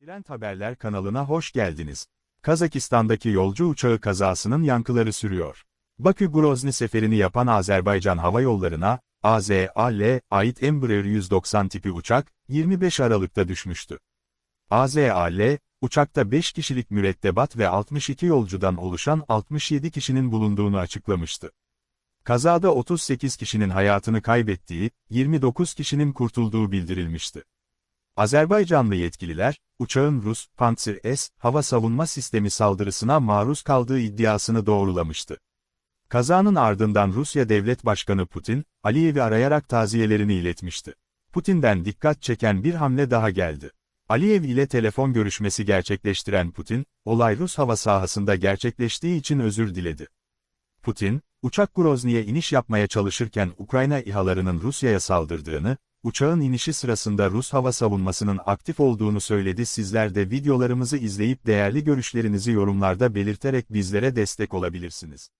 Trend Haberler kanalına hoş geldiniz. Kazakistan'daki yolcu uçağı kazasının yankıları sürüyor. Bakü-Grozny seferini yapan Azerbaycan Hava Yolları'na, AZAL ait Embraer 190 tipi uçak, 25 Aralık'ta düşmüştü. AZAL, uçakta 5 kişilik mürettebat ve 62 yolcudan oluşan 67 kişinin bulunduğunu açıklamıştı. Kazada 38 kişinin hayatını kaybettiği, 29 kişinin kurtulduğu bildirilmişti. Azerbaycanlı yetkililer, uçağın Rus, Pantsir S, hava savunma sistemi saldırısına maruz kaldığı iddiasını doğrulamıştı. Kazanın ardından Rusya Devlet Başkanı Putin, Aliyev'i arayarak taziyelerini iletmişti. Putin'den dikkat çeken bir hamle daha geldi. Aliyev ile telefon görüşmesi gerçekleştiren Putin, olay Rus hava sahasında gerçekleştiği için özür diledi. Putin, uçak Grozny'e iniş yapmaya çalışırken Ukrayna İHA'larının Rusya'ya saldırdığını, uçağın inişi sırasında Rus hava savunmasının aktif olduğunu söyledi. Sizler de videolarımızı izleyip değerli görüşlerinizi yorumlarda belirterek bizlere destek olabilirsiniz.